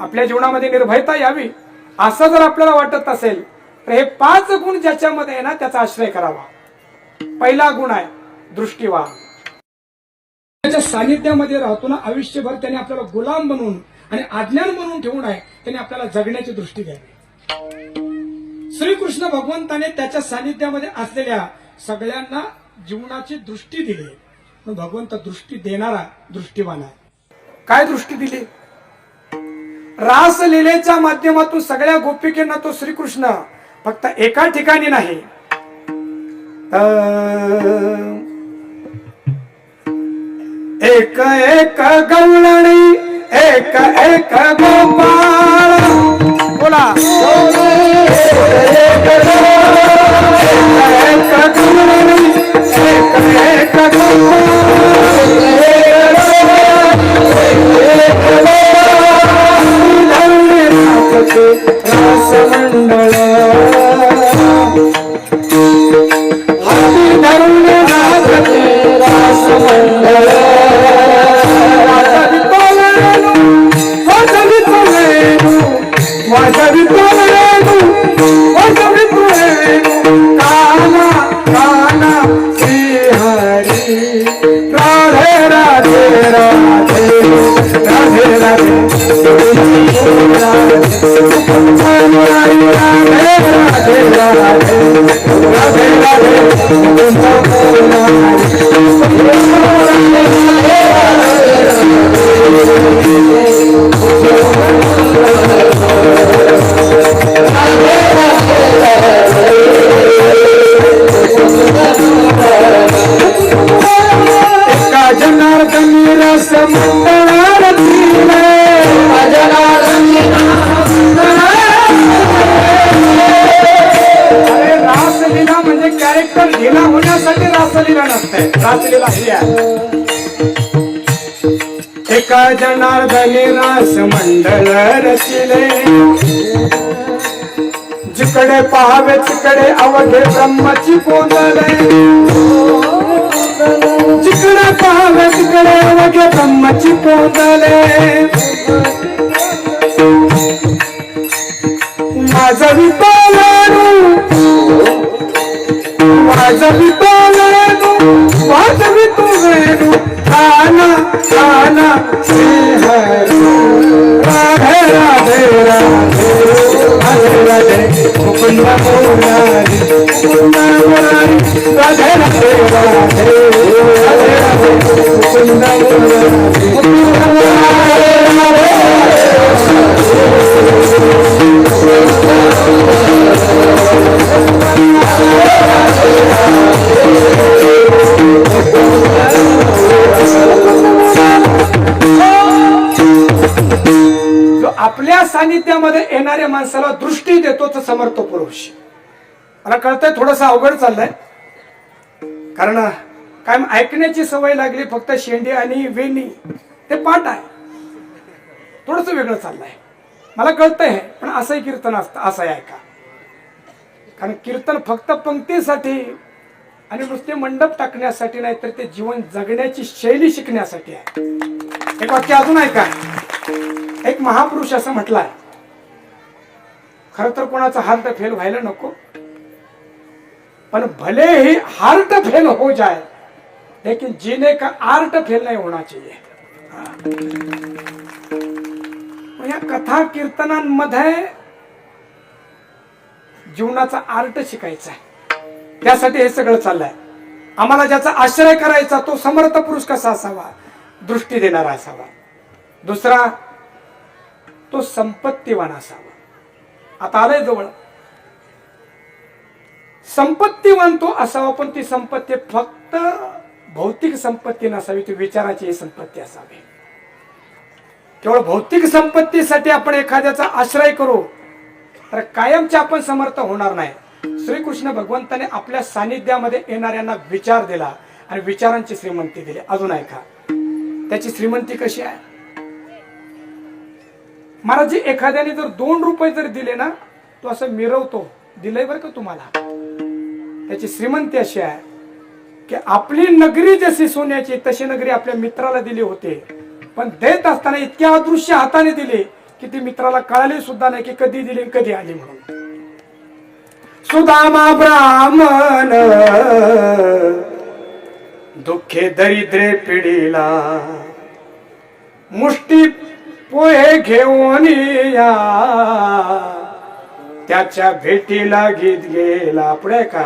आपल्या जीवनामध्ये निर्भयता यावी असं जर आपल्याला वाटत असेल तर हे पाच गुण ज्याच्यामध्ये आहे ना त्याचा आश्रय करावा. पहिला गुण आहे दृष्टीवा त्याच्या सानिध्यामध्ये राहतो ना आयुष्यभर त्याने आपल्याला गुलाम बनवून आणि अज्ञान म्हणून ठेवून आहे त्याने आपल्याला जगण्याची दृष्टी द्यावी. श्रीकृष्ण भगवंताने त्याच्या सानिध्यामध्ये असलेल्या सगळ्यांना जीवनाची दृष्टी दिली. भगवंत दृष्टी देणारा दृष्टीवान आहे. काय दृष्टी दिली? रासलीलेच्या माध्यमातून सगळ्या गोपिकेंना तो श्रीकृष्ण फक्त एका ठिकाणी नाही. एक एक गवळणी एक एक गोपाळ. बोला. एक एक गवळणी एक एक गोपाळ ராசமண்டல. म्हणजे कॅरेक्टर ढिला होण्यासाठी रासलीला नसते. रासलीला ही आहे एका जनार्दने रास मंडळ रचिले. जिकडे पाहावे तिकडे अवघे ब्रह्मची बोलले जिकडे पाहावे तिकडे अवघे ब्रह्मची बोलले माझा विपालानु माझा विपालानु माझा वितुवेनु काना काना श्रीहरी. राधे राधे राधे राधे राधे मुकुंद मुरारी मुकुंद मुरारी राधे राधे राधे राधे राधे मुकुंद मुरारी मुकुंद मुरारी सानिध्यामध्ये येणाऱ्या माणसाला दृष्टी देतो तर समर्थ पुरुष. मला कळतंय थोडस अवघड चाललंय. कारण काय ऐकण्याची सवय लागली फक्त शेंडी आणि वेणी ते पाठ आहे. थोडस वेगळं चाललंय. मला कळतंय हे, पण असंही कीर्तन असतं असं ऐका कारण कीर्तन फक्त पंक्तीसाठी आणि नुसते मंडप टाकण्यासाठी नाही तर ते जीवन जगण्याची शैली शिकण्यासाठी आहे. एक वाक्य अजून ऐका. एक महापुरुष असं म्हटलाय. खर तर कोणाचा हार्ट फेल व्हायला नको पण भले ही हार्ट फेल हो जाए लेकिन जीने का आर्ट फेल नाही होना चाहिए. या कथा कीर्तनांमध्ये जीवनाचा आर्ट शिकायचा आहे त्यासाठी हे सगळं चाललंय. आम्हाला ज्याचा आश्रय करायचा तो समर्थ पुरुष कसा असावा? दृष्टी देणारा असावा. दुसरा तो संपत्तीवान असावा. आता आलंय जवळ. संपत्तीवान तो असावा पण ती संपत्ती फक्त भौतिक संपत्ती नसावी ती विचाराची संपत्ती असावी. केवळ भौतिक संपत्तीसाठी आपण एखाद्याचा आश्रय करू तर कायमचे आपण समर्थ होणार नाही. श्रीकृष्ण भगवंताने आपल्या सानिध्यामध्ये येणाऱ्यांना विचार दिला आणि विचारांची श्रीमंती दिली. अजून ऐका. त्याची श्रीमंती कशी आहे? महाराज एखाद्याने जर दोन रुपये जर दिले ना तो असं मिरवतो. दिलंय बरं का तुम्हाला? त्याची श्रीमंती अशी आहे की आपली नगरी जशी सोन्याची तशी नगरी आपल्या मित्राला दिली होते. पण देत असताना इतक्या अदृश्य हाताने दिली ती मित्राला कळाली सुद्धा नाही की कधी दिली कधी आली म्हणून. सुदामा ब्राह्मण दुःखे दरिद्रे पिढीला. मुष्टी पोहे घेऊन या. त्याच्या भेटीला गीत गेला. पुढे का?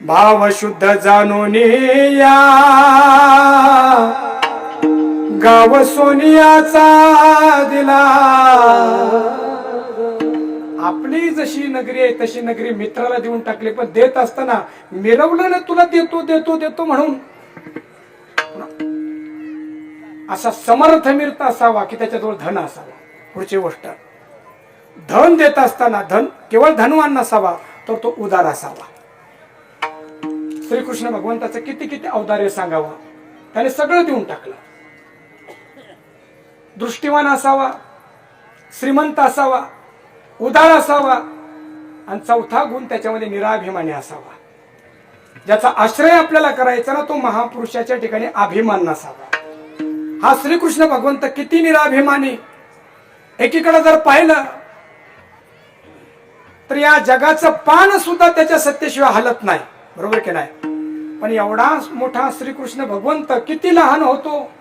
भाव शुद्ध जाणून या. गाव सोनियाचा दिला. आपली जशी नगरी आहे तशी नगरी मित्राला देऊन टाकली पण देत असताना मिरवलं ना तुला देतो देतो देतो म्हणून. असा समर्थ असावा की त्याच्याजवळ धन असावा. पुढची गोष्ट. धन देत असताना धन केवळ धनवान नसावा तर तो उदार असावा. श्रीकृष्ण भगवंताचं किती किती अवदार्य सांगावा? त्याने सगळं देऊन टाकलं. दृष्टीवान असावा श्रीमंत असावा उदार असावा आणि चौथा गुण त्याच्यामध्ये निराभिमानी असावा. ज्याचा आश्रय आपल्याला करायचा ना तो महापुरुषाच्या ठिकाणी अभिमान नसावा. हा श्रीकृष्ण भगवंत किती निराभिमानी. एकीकडे जर पाहिलं तर या जगाचं पान सुद्धा त्याच्या सत्तेशिवाय हलत नाही. बरोबर की नाही? पण एवढा मोठा श्रीकृष्ण भगवंत किती लहान होतो.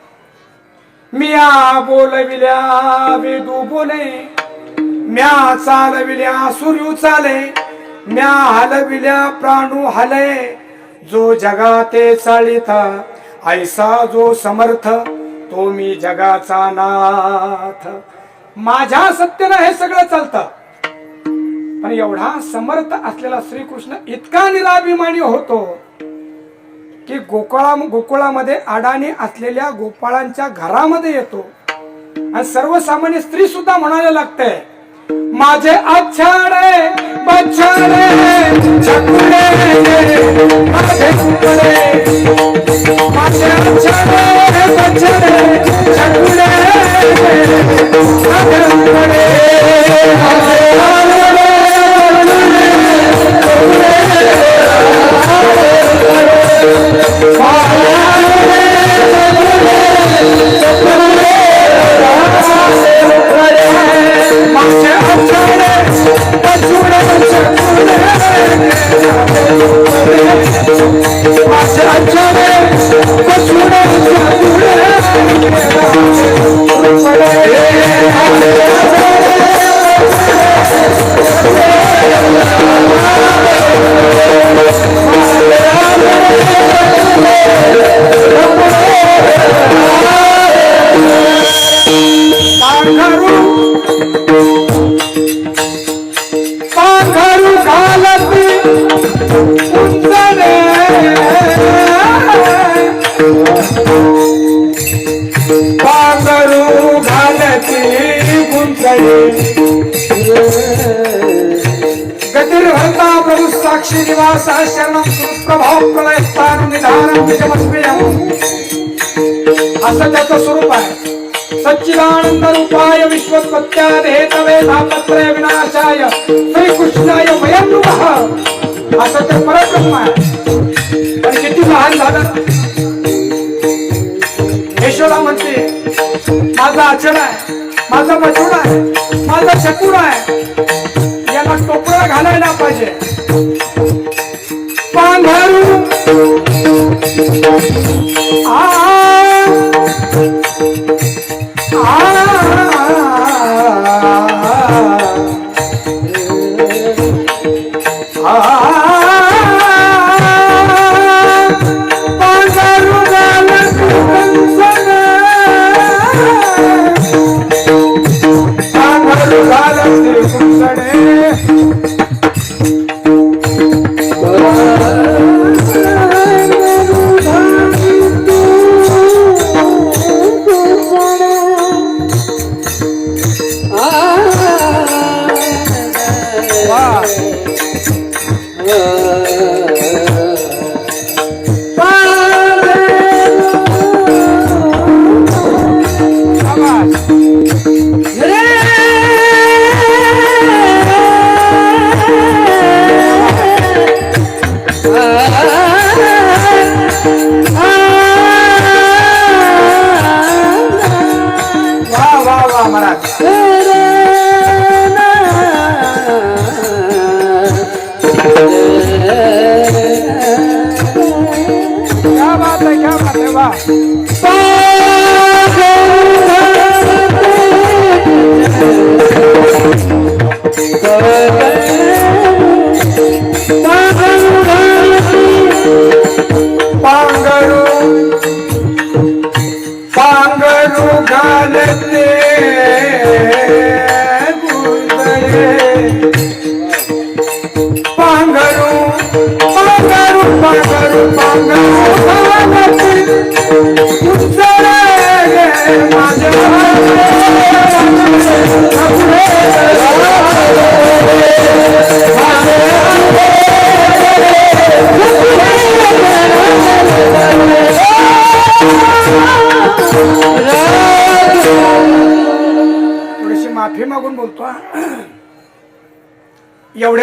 मिया बोलविल्या वेदू बोले. म्या चालविल्या सूर्यू चाले. म्या हलविल्या प्राणू हले. जो जगाते चालिता ऐसा जो समर्थ. तो मी जगाचा नाथ. माझ्या सत्तेनं हे सगळं चालतं. पण एवढा समर्थ असलेला श्रीकृष्ण इतका निराभिमानी होतो की गोकुळा गोकुळामध्ये अडाणी असलेल्या गोपाळांच्या घरामध्ये येतो. आणि सर्वसामान्य स्त्री सुद्धा म्हणायला लागते माझे अच्छाडे बच्छाडे चकुडे माझे कुकडे माझे अच्छाडे बच्छाडे चकुडे माझे कुकडे गतिर्भर्ता प्रभु साक्षी निवास शरणं प्रभाव प्रलय स्थान निधान असं त्याचं स्वरूप आहे. सच्चिदानंद रूपाय विश्वत्पत्त्याद हेतवे तापत्रय विनाशाय श्रीकृष्णाय वयं नमः. असं ते परब्रह्म आहे. पण किती लहान झालं यशोदा म्हणते माझा आचरण आहे. माझा बछुडा आहे. माझा शत्रू आहे. याला टोपळा घालायला पाहिजे. पांघरू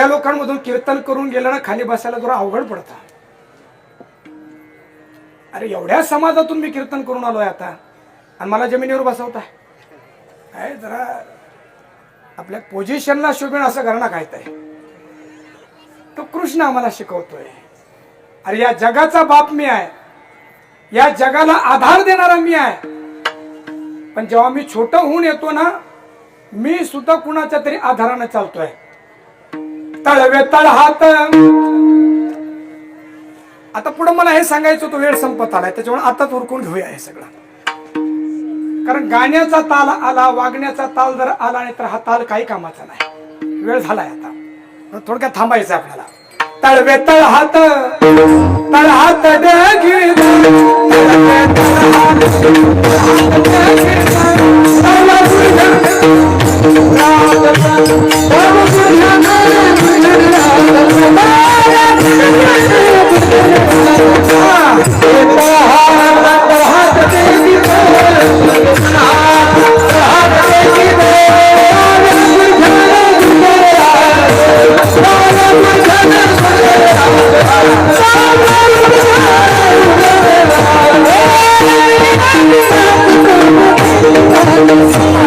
सगळ्या लोकांमधून कीर्तन करून गेलं ना खाली बसायला जरा अवघड पडता. अरे एवढ्या समाजातून मी कीर्तन करून आलोय आता. आणि मला जमिनीवर बसवताय. काय जरा आपल्या पोझिशनला शोभेन असं करणं काय तो कृष्ण आम्हाला शिकवतोय. अरे या जगाचा बाप मी आहे. या जगाला आधार देणारा मी आहे. पण जेव्हा मी छोट होऊन येतो ना मी सुद्धा कुणाच्या तरी आधाराने चालतोय. तळवे तळहात. आता पुढे मला हे सांगायचं होतं वेळ संपत आलाय. त्याच्यामुळे आताच उरकून घेऊया हे सगळं. कारण गाण्याचा ताल आला वागण्याचा ताल जर आला नाही तर हा ताल काही कामाचा नाही. वेळ झालाय आता. थोडक्यात थांबायचं आपल्याला. तळवे तळहात तळहात Thank you.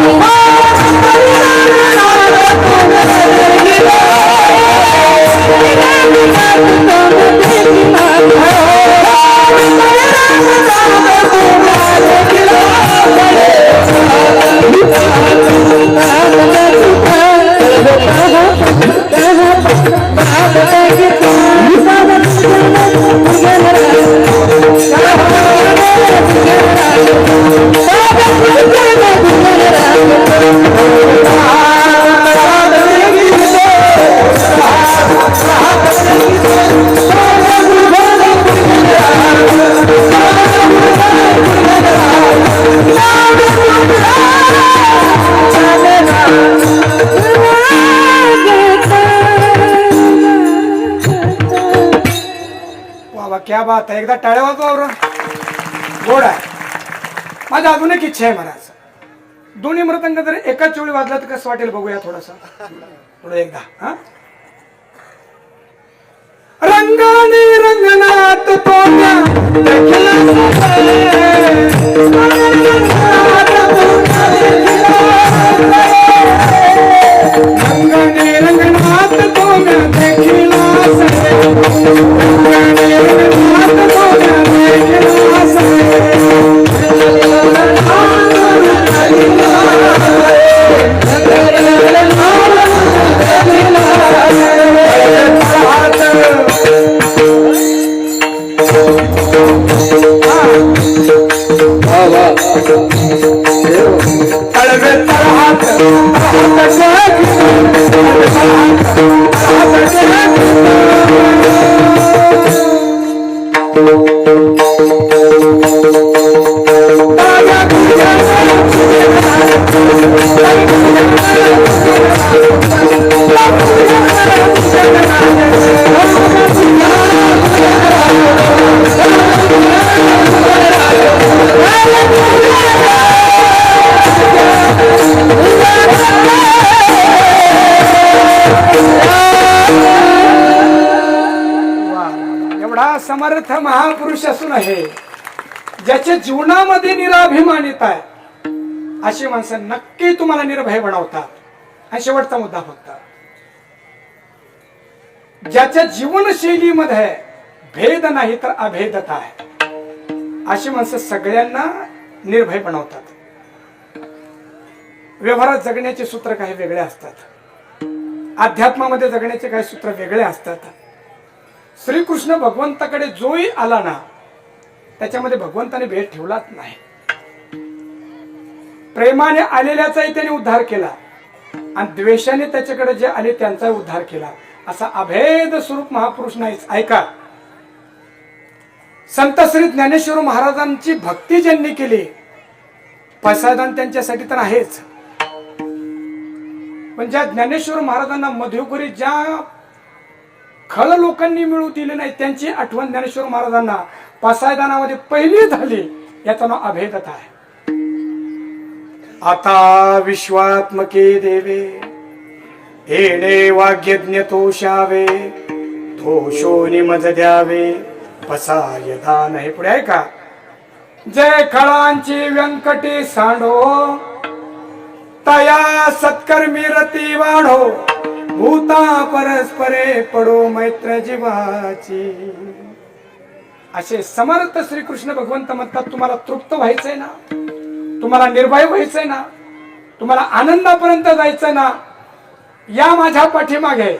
क्या बात आहे. एकदा टाळ्या वाजवा बरं गोड आहे. माझी अजून एक इच्छा आहे महाराज दोन्ही मृतंग जर एकाच वेळी वाजला तर कसं वाटेल बघूया थोडस. थोडं एकदा हा? रंगाने रंगनात तोंड्या देखला रंगाने रंगनात तोंड्या देखला रंगाने रंगनात समर्थ महापुरुष असून आहे ज्याच्या जीवनामध्ये निराभिमानित आहे. अशी माणसं नक्की तुम्हाला निर्भय बनवतात. आणि शेवटचा मुद्दा फक्त. ज्याच्या जीवनशैलीमध्ये भेद नाही तर अभेदता आहे. अशी माणसं सगळ्यांना निर्भय बनवतात. व्यवहारात जगण्याचे सूत्र काही वेगळे असतात. अध्यात्मामध्ये जगण्याचे काही सूत्र वेगळे असतात. श्रीकृष्ण भगवंताकडे जोही आला ना त्याच्यामध्ये भगवंताने भेद ठेवलाच नाही. प्रेमाने आलेल्याचाही त्याने उद्धार केला. आणि द्वेषाने त्याच्याकडे जे आले त्यांचाही उद्धार केला. असा अभेद स्वरूप महापुरुष नाहीच. ऐका. संत श्री ज्ञानेश्वर महाराजांची भक्ती ज्यांनी केली पैसादान त्यांच्यासाठी तर आहेच. पण ज्या ज्ञानेश्वर महाराजांना मधुकरी ज्या खळ लोकांनी मिळू दिले नाही त्यांची आठवण ज्ञानेश्वर महाराजांना पसायदानामध्ये पहिली झाली याचं नाव अभेदता आहे. आता विश्वात्मके देवे येणे वाग्यज्ञ तोषावे दोषो निमज द्यावे पसाय दान हे पुढे आहे का? जय खळांची व्यंकटी सांडो तया सत्कर्मी रती वाढो भूता परस्परे पडो मैत्र जीवाची. असे समर्थ श्रीकृष्ण भगवंत म्हणतात तुम्हाला तृप्त व्हायचंय ना? तुम्हाला निर्भय व्हायचंय ना? तुम्हाला आनंदापर्यंत जायचं ना? या माझ्या पाठीमागे.